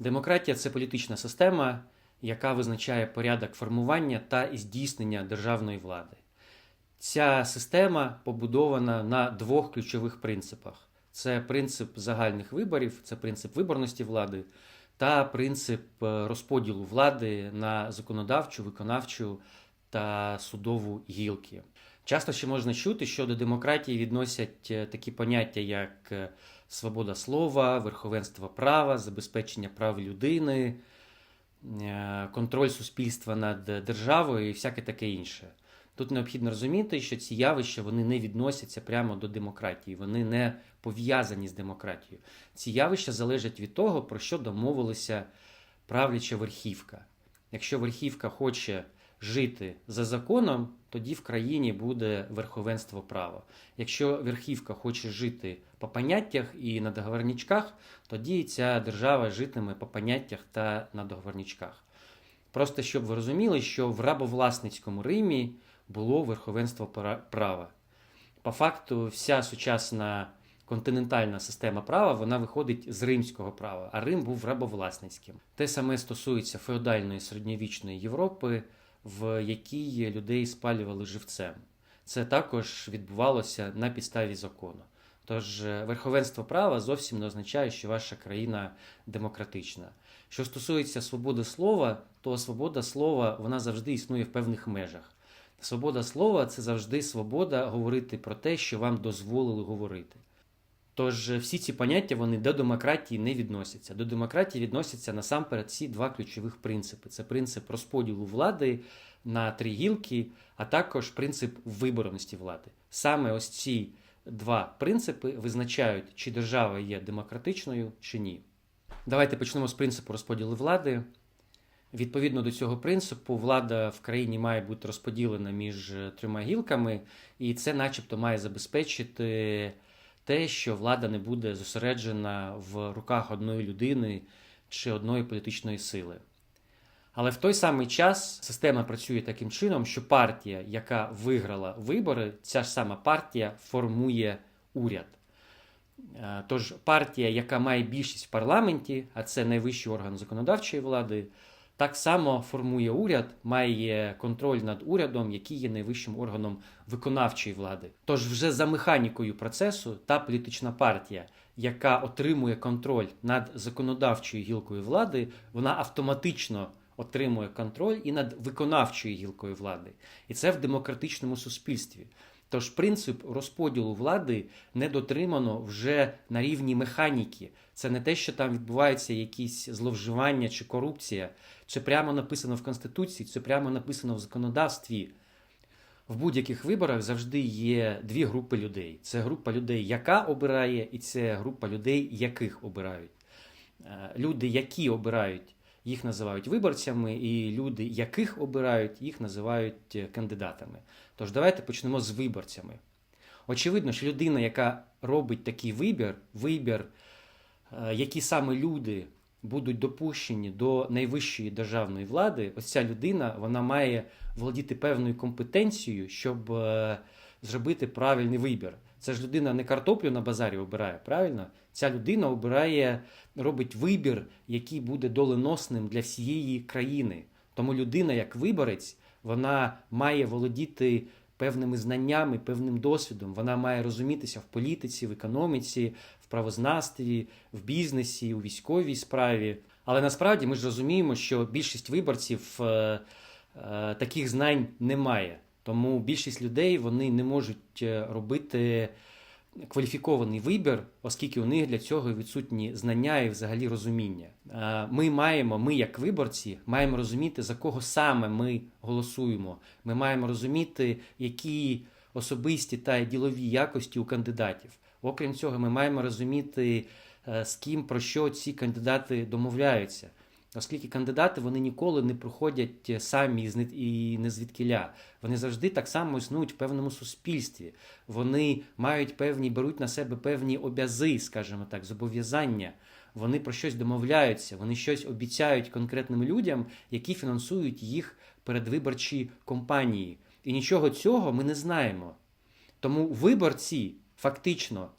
Демократія це політична система, яка визначає порядок формування та здійснення державної влади. Ця система побудована на двох ключових принципах: це принцип загальних виборів, це принцип виборності влади та принцип е, розподілу влади на законодавчу, виконавчу та судову гілки. Часто ще можна чути, що до демократії відносять е, такі поняття, як е, свобода слова, верховенство права, забезпечення прав людини, е, контроль суспільства над державою і всяке таке інше. Тут необхідно розуміти, що ці явища вони не відносяться прямо до демократії, вони не пов'язані з демократією. Ці явища залежать від того, про що домовилася правляча верхівка. Якщо верхівка хоче жити за законом, тоді в країні буде верховенство права. Якщо верхівка хоче жити по поняттях і на договорничках, тоді ця держава житиме по поняттях та на договорничках. Просто щоб ви розуміли, що в рабовласницькому Римі було верховенство права. По факту, вся сучасна континентальна система права вона виходить з римського права, а Рим був рабовласницьким. Те саме стосується феодальної середньовічної Європи, в якій людей спалювали живцем. Це також відбувалося на підставі закону. Тож е, верховенство права зовсім не означає, що ваша країна демократична. Що стосується свободи слова, то свобода слова вона завжди існує в певних межах. Свобода слова це завжди свобода говорити про те, що вам дозволили говорити. Тож е, всі ці поняття вони до демократії не відносяться. До демократії відносяться насамперед ці два ключових принципи: це принцип розподілу влади на три гілки, а також принцип виборності влади. Саме ось ці два принципи визначають, чи держава є демократичною чи ні. Давайте почнемо з принципу розподілу влади. Відповідно до цього принципу, влада в країні має бути розподілена між е, трьома гілками, і це, начебто, має забезпечити те, що влада не буде зосереджена в руках одної людини чи одної політичної сили. Але в той самий час система працює таким чином, що партія, яка виграла вибори, ця ж сама партія формує уряд. Е, Тож партія, яка має більшість в парламенті, а це найвищий орган законодавчої влади, так само формує уряд, має контроль над урядом, який є найвищим органом виконавчої влади. Тож вже за механікою процесу та політична партія, яка отримує контроль над законодавчою гілкою влади, вона автоматично отримує контроль і над виконавчою гілкою влади. І це в демократичному суспільстві. Тож принцип розподілу влади не дотримано вже на рівні механіки. Це не те, що там відбуваються якісь зловживання чи корупція. Це прямо написано в Конституції, це прямо написано в законодавстві. В будь-яких виборах завжди є дві групи людей: це група людей, яка обирає, і це група людей, яких обирають. Е, Люди, які обирають, їх називають виборцями, і люди, яких обирають, їх називають е, кандидатами. Тож давайте почнемо з виборцями. Очевидно, що людина, яка робить такий вибір, вибір, е, які саме люди будуть допущені до найвищої державної влади, ось ця людина вона має володіти певною компетенцією, щоб е, зробити правильний вибір. Це ж людина не картоплю на базарі обирає, правильно? Ця людина обирає, робить вибір, який буде доленосним для всієї країни. Тому людина, як виборець, вона має володіти певними знаннями, певним досвідом. Вона має розумітися в політиці, в економіці, в правознавстві, в бізнесі, у військовій справі. Але насправді ми ж розуміємо, що більшість виборців е, е, таких знань немає. Тому більшість людей вони не можуть е, робити кваліфікований вибір, оскільки у них для цього відсутні знання і взагалі розуміння. Ми маємо, ми як виборці, маємо розуміти, за кого саме ми голосуємо. Ми маємо розуміти, які особисті та ділові якості у кандидатів. Окрім цього, ми маємо розуміти, е, з ким про що ці кандидати домовляються. Оскільки кандидати вони ніколи не проходять самі і не звідкіля. Вони завжди так само існують в певному суспільстві. Вони мають певні, беруть на себе певні обязи, скажімо так, зобов'язання. Вони про щось домовляються, вони щось обіцяють конкретним людям, які фінансують їх передвиборчі кампанії. І нічого цього ми не знаємо. Тому виборці фактично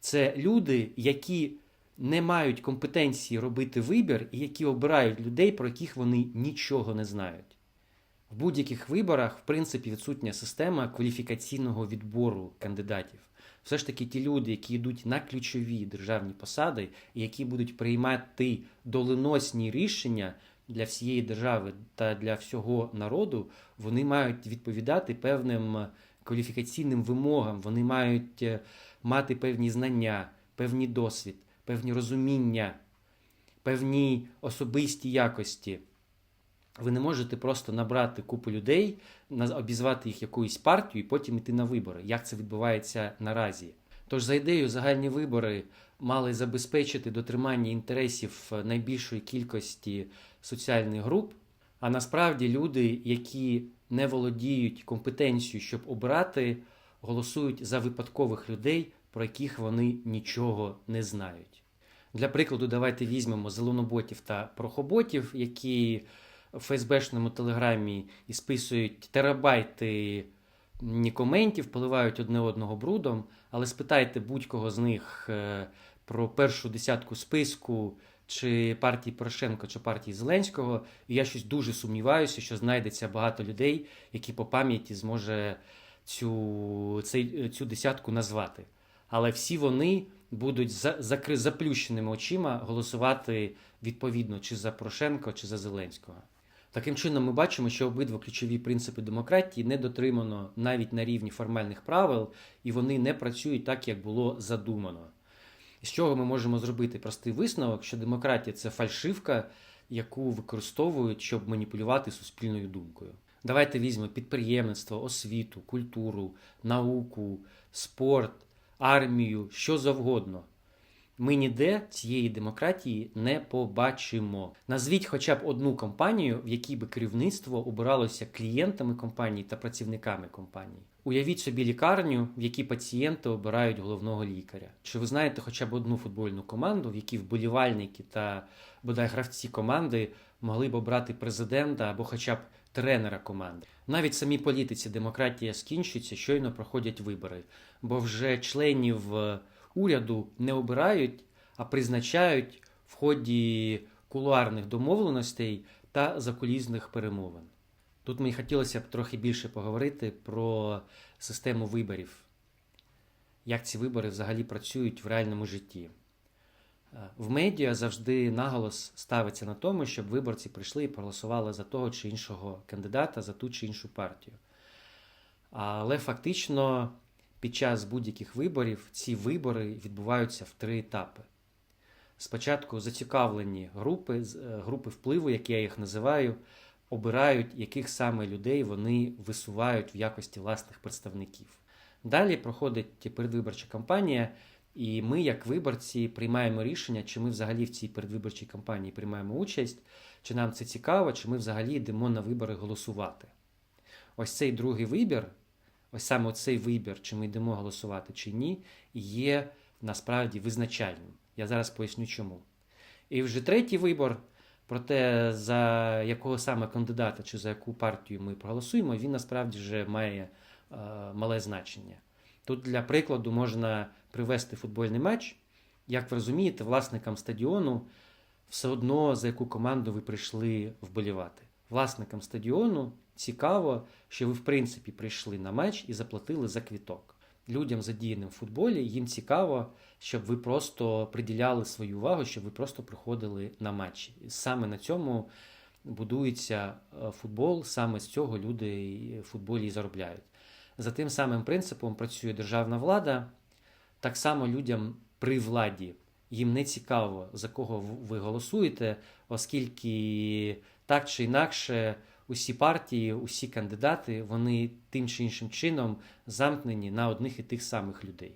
це люди, які не мають компетенції робити вибір і які обирають людей, про яких вони нічого не знають. В будь-яких виборах, в принципі, відсутня система кваліфікаційного відбору кандидатів. Все ж таки, ті люди, які йдуть на ключові державні посади, і які будуть приймати доленосні рішення для всієї держави та для всього народу, вони мають відповідати певним кваліфікаційним вимогам, вони мають е, мати певні знання, певний досвід, певні розуміння, певні особисті якості. Ви не можете просто набрати купу людей, обізвати їх якоюсь партією і потім йти на вибори. Як це відбувається наразі? Тож, за ідеєю, загальні вибори мали забезпечити дотримання інтересів найбільшої кількості соціальних груп. А насправді люди, які не володіють компетенцією, щоб обирати, голосують за випадкових людей, про яких вони нічого не знають. Для прикладу, давайте візьмемо зеленоботів та прохоботів, які в ФСБшному телеграмі і списують терабайти ні коментів, поливають одне одного брудом, але спитайте будь-кого з них е, про першу десятку списку чи партії Порошенко, чи партії Зеленського, і я щось дуже сумніваюся, що знайдеться багато людей, які по пам'яті зможе цю, цю десятку назвати. Але всі вони будуть за, закри, заплющеними очима голосувати відповідно чи за Порошенко, чи за Зеленського. Таким чином, ми бачимо, що обидва ключові принципи демократії не дотримано навіть на рівні формальних правил, і вони не працюють так, як було задумано. З чого ми можемо зробити простий висновок, що демократія це фальшивка, яку використовують, щоб маніпулювати суспільною думкою. Давайте візьмемо підприємництво, освіту, культуру, науку, спорт, армію, що завгодно. Ми ніде цієї демократії не побачимо. Назвіть хоча б одну компанію, в якій би керівництво обиралося клієнтами компанії та працівниками компанії. Уявіть собі лікарню, в якій пацієнти обирають головного лікаря. Чи ви знаєте хоча б одну футбольну команду, в якій вболівальники та бодай гравці команди могли б обрати президента або хоча б тренера команди? Навіть самій політиці демократія скінчується, щойно проходять вибори, бо вже членів е, уряду не обирають, а призначають в ході кулуарних домовленостей та закулісних перемовин. Тут мені хотілося б трохи більше поговорити про систему виборів, як ці вибори взагалі працюють в реальному житті. В медіа завжди наголос ставиться на тому, щоб виборці прийшли і проголосували за того чи іншого кандидата, за ту чи іншу партію. Але фактично під час будь-яких виборів ці вибори відбуваються в три етапи. Спочатку зацікавлені групи, е, групи впливу, як я їх називаю, обирають, яких саме людей вони висувають в якості власних представників. Далі проходить передвиборча кампанія, і ми, як виборці, приймаємо рішення, чи ми взагалі в цій передвиборчій кампанії приймаємо участь, чи нам це цікаво, чи ми взагалі йдемо на вибори голосувати. Ось цей другий вибір, ось саме цей вибір, чи ми йдемо голосувати чи ні, є насправді визначальним. Я зараз поясню чому. І вже третій вибор про те, за якого саме кандидата чи за яку партію ми проголосуємо, він насправді вже має е, мале значення. Тут для прикладу можна привести футбольний матч. Як ви розумієте, власникам стадіону все одно за яку команду ви прийшли вболівати. Власникам стадіону цікаво, що ви в принципі прийшли на матч і заплатили за квіток. Людям, задіяним в футболі, їм цікаво, щоб ви просто приділяли свою увагу, щоб ви просто приходили на матчі. Саме на цьому будується е, футбол, саме з цього люди в футболі і заробляють. За тим самим принципом працює державна влада. Так само людям при владі їм не цікаво, за кого ви голосуєте, оскільки так чи інакше усі партії, усі кандидати, вони тим чи іншим чином замкнені на одних і тих самих людей.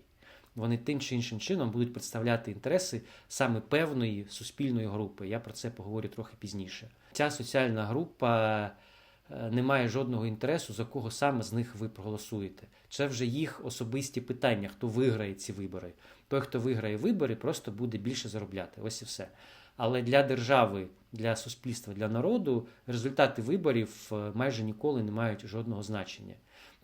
Вони тим чи іншим чином будуть представляти інтереси саме певної суспільної групи. Я про це поговорю трохи пізніше. Ця соціальна група е, не має жодного інтересу, за кого саме з них ви проголосуєте. Це вже їх особисті питання, хто виграє ці вибори. Той, хто виграє вибори, просто буде більше заробляти. Ось і все. Але для держави, для суспільства, для народу результати виборів е, майже ніколи не мають жодного значення.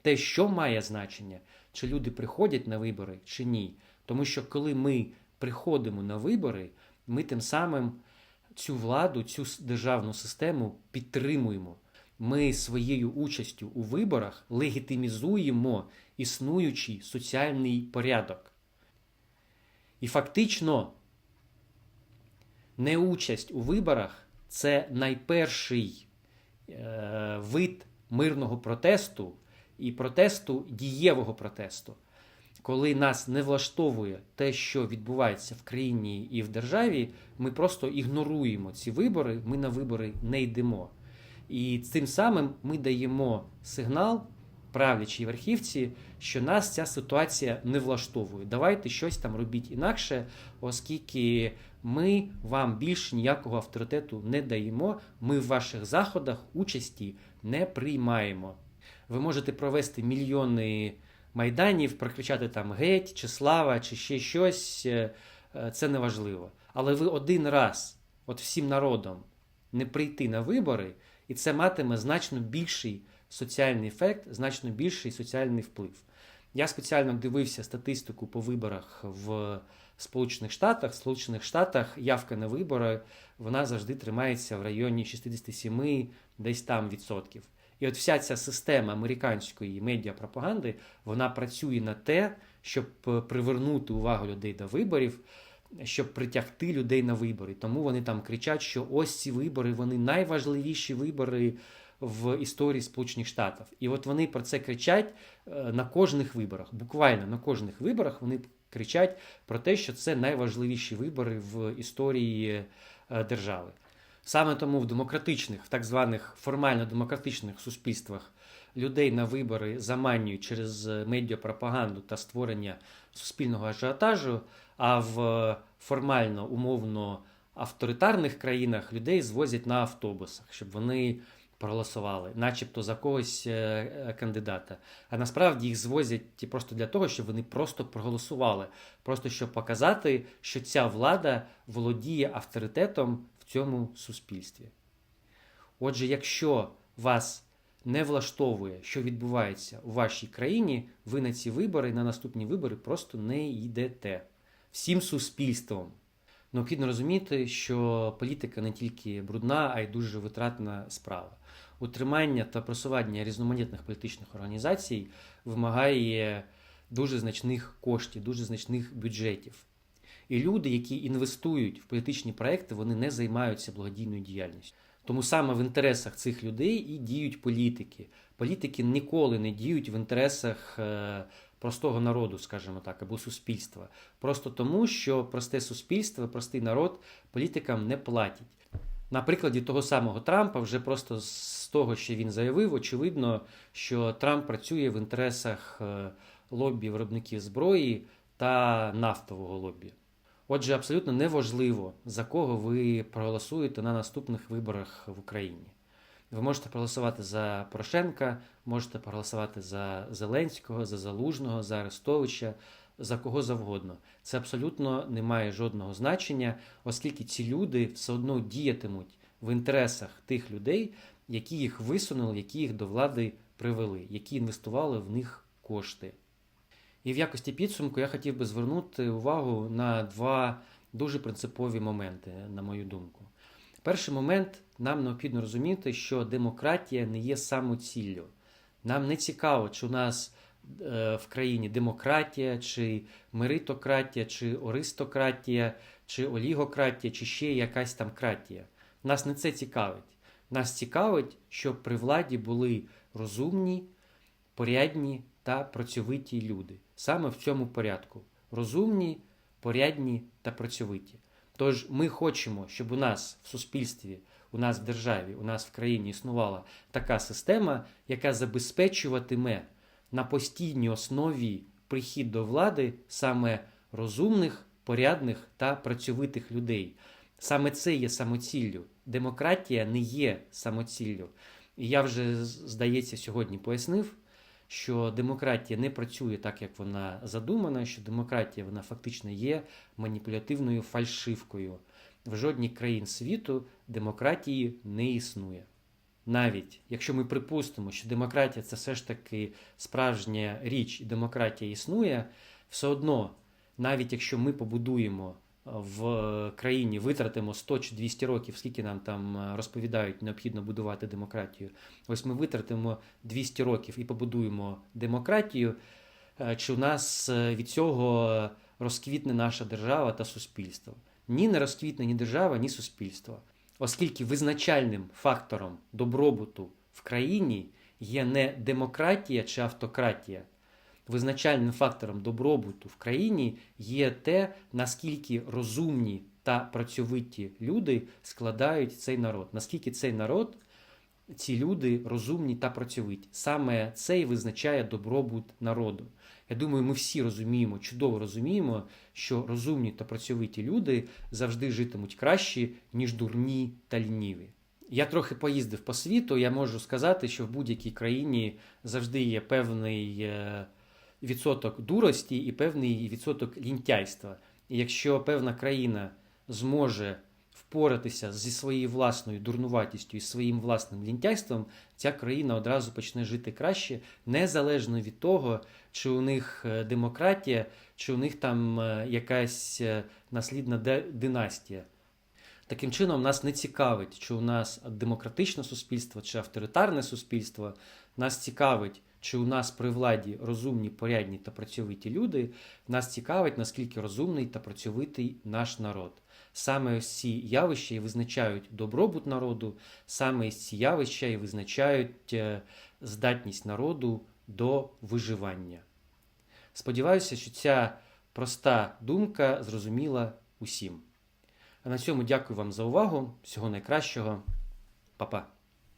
Те, що має значення, чи люди приходять на вибори, чи ні. Тому що коли ми приходимо на вибори, ми тим самим цю владу, цю державну систему підтримуємо. Ми своєю участю у виборах легітимізуємо існуючий соціальний порядок. І фактично неучасть у виборах це найперший е, вид мирного протесту і протесту дієвого протесту. Коли нас не влаштовує те, що відбувається в країні і в державі, ми просто ігноруємо ці вибори, ми на вибори не йдемо. І цим самим ми даємо сигнал правлячій верхівці, що нас ця ситуація не влаштовує. Давайте щось там робіть інакше, оскільки ми вам більше ніякого авторитету не даємо. Ми в ваших заходах участі не приймаємо. Ви можете провести мільйони майданів, прокричати там геть, чи слава, чи ще щось. е, Це не важливо. Але ви один раз, от всім народом, не прийти на вибори, і це матиме значно більший соціальний ефект, значно більший соціальний вплив. Я спеціально дивився статистику по виборах в Сполучених Штатах. В Сполучених Штатах явка на вибори вона завжди тримається в районі 67 десь там відсотків. І от вся ця система американської медіапропаганди вона працює на те, щоб привернути увагу людей до виборів, щоб притягти людей на вибори. Тому вони там кричать, що ось ці вибори, вони найважливіші вибори в історії Сполучених Штатів. І от вони про це кричать е, на кожних виборах. Буквально на кожних виборах вони кричать про те, що це найважливіші вибори в історії е, держави. Саме тому в демократичних, в так званих формально демократичних суспільствах людей на вибори заманюють через е, медіапропаганду та створення суспільного ажіотажу, а в е, формально умовно авторитарних країнах людей звозять на автобусах, щоб вони проголосували, начебто за когось е, е, кандидата. А насправді їх звозять просто для того, щоб вони просто проголосували, просто щоб показати, що ця влада володіє авторитетом в цьому суспільстві. Отже, якщо вас не влаштовує, що відбувається у вашій країні, ви на ці вибори, на наступні вибори просто не йдете всім суспільством. Необхідно розуміти, що політика не тільки брудна, а й дуже витратна справа. Утримання та просування різноманітних політичних організацій вимагає дуже значних коштів, дуже значних бюджетів. І люди, які інвестують в політичні проекти, вони не займаються благодійною діяльністю. Тому саме в інтересах цих людей і діють політики. Політики ніколи не діють в інтересах е, простого народу, скажімо так, або суспільства. Просто тому, що просте суспільство, простий народ політикам не платять. На прикладі того самого Трампа, вже просто з того, що він заявив, очевидно, що Трамп працює в інтересах е, лобі виробників зброї та нафтового лобі. Отже, абсолютно неважливо, за кого ви проголосуєте на наступних виборах в Україні. Ви можете проголосувати за Порошенка, можете проголосувати за Зеленського, за Залужного, за Арестовича, за кого завгодно. Це абсолютно не має жодного значення, оскільки ці люди все одно діятимуть в інтересах тих людей, які їх висунули, які їх до влади привели, які інвестували в них кошти. І в якості підсумку я хотів би звернути увагу на два дуже принципові моменти, на мою думку. Перший момент нам необхідно розуміти, що демократія не є самоціллю. Нам не цікаво, чи у нас е, в країні демократія, чи меритократія, чи ористократія, чи олігократія, чи ще якась там кратія. Нас не це цікавить. Нас цікавить, щоб при владі були розумні, порядні та працьовиті люди. Саме в цьому порядку: розумні, порядні та працьовиті. Тож ми хочемо, щоб у нас в суспільстві, у нас в державі, у нас в країні існувала така система, яка забезпечуватиме на постійній основі прихід до влади саме розумних, порядних та працьовитих людей. Саме це є самоціллю. Демократія не є самоціллю. І я вже, здається, сьогодні пояснив, що демократія не працює так, як вона задумана, що демократія вона фактично є маніпулятивною фальшивкою. В жодній країн світу демократії не існує. Навіть якщо ми припустимо, що демократія це все ж таки справжня річ, і демократія існує, все одно навіть якщо ми побудуємо в країні, витратимо 100 чи 200 років, скільки нам там е, розповідають, необхідно будувати демократію. Ось ми витратимо 200 років і побудуємо демократію. е, Чи у нас е, від цього розквітне наша держава та суспільство? Ні, не розквітне ні держава, ні суспільство. Оскільки визначальним фактором добробуту в країні є не демократія чи автократія. Визначальним фактором добробуту в країні є те, наскільки розумні та працьовиті люди складають цей народ, наскільки цей народ, ці люди розумні та працьовиті. Саме це і визначає добробут народу. Я думаю, ми всі розуміємо, чудово розуміємо, що розумні та працьовиті люди завжди житимуть краще, ніж дурні та лініві. Я трохи поїздив по світу. Я можу сказати, що в будь-якій країні завжди є певний е, відсоток дурості і певний відсоток лінтяйства. І якщо певна країна зможе впоратися зі своєю власною дурнуватістю і своїм власним лінтяйством, ця країна одразу почне жити краще, незалежно від того, чи у них е, демократія, чи у них там е, якась е, наслідна династія. Таким чином, нас не цікавить, чи у нас демократичне суспільство, чи авторитарне суспільство. Нас цікавить, чи у нас при владі розумні, порядні та працьовиті люди. Нас цікавить, наскільки розумний та працьовитий наш народ. Саме ось ці явища і визначають добробут народу, саме ось ці явища і визначають е, здатність народу до виживання. Сподіваюся, що ця проста думка зрозуміла усім. А на цьому дякую вам за увагу. Всього найкращого. Па-па.